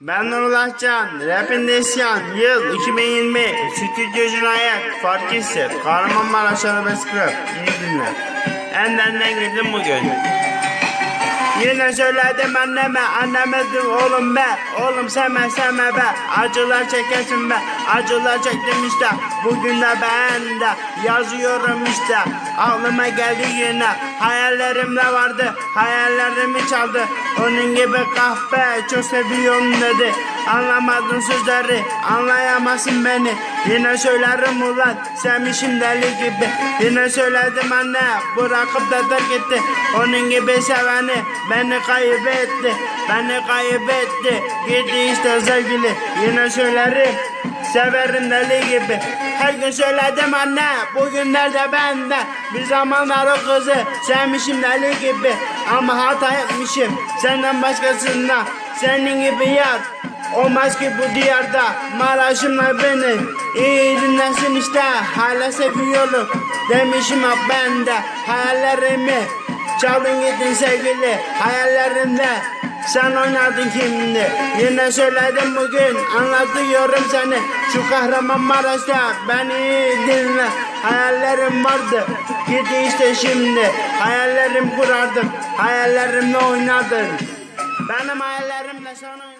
Ben Nurullah Can, Rap'in isyan, yıl 2020, Stüdyo Cinayet, Fark Hisset, Kahramanmaraş Arabes Club, iyi günler. Endenden girdim bugün. Yine söyledim anneme, anneme dedim oğlum be, oğlum sevme sevme be, acılar çekesin be, acılar çektim işte, bugün de ben de yazıyorum işte, aklıma geldi yine, hayallerim de vardı, hayallerimi çaldı, onun gibi kahpe çok seviyorum dedi, anlamadın sözleri, anlayamazsın beni, yine söylerim ulan, sevmişim deli gibi, yine söyledim anne, bırakıp da terk etti, onun gibi seveni, beni kaybetti, beni kaybetti. Gitti işte sevgili, yine söylerim. Severim deli gibi. Her gün söyledim anne, bugünlerde bende. Bir zamanlar o kızı sevmişim deli gibi. Ama hata etmişim senden başkasından. Senin gibi yar olmaz ki bu diyarda. Maraş'ımla beni. İyi dinlesin işte. Hala seviyorum. Demişim hep bende. Hayallerimi. Çaldın gittin sevgili hayallerimde. Sen oynadın kimdi? Yine söyledim bugün anlatıyorum seni. Şu Kahramanmaraş'ta beni dinle. Hayallerim vardı gitti işte şimdi. Hayallerim kurardım hayallerimle oynadın. Benim hayallerimle sen oynadın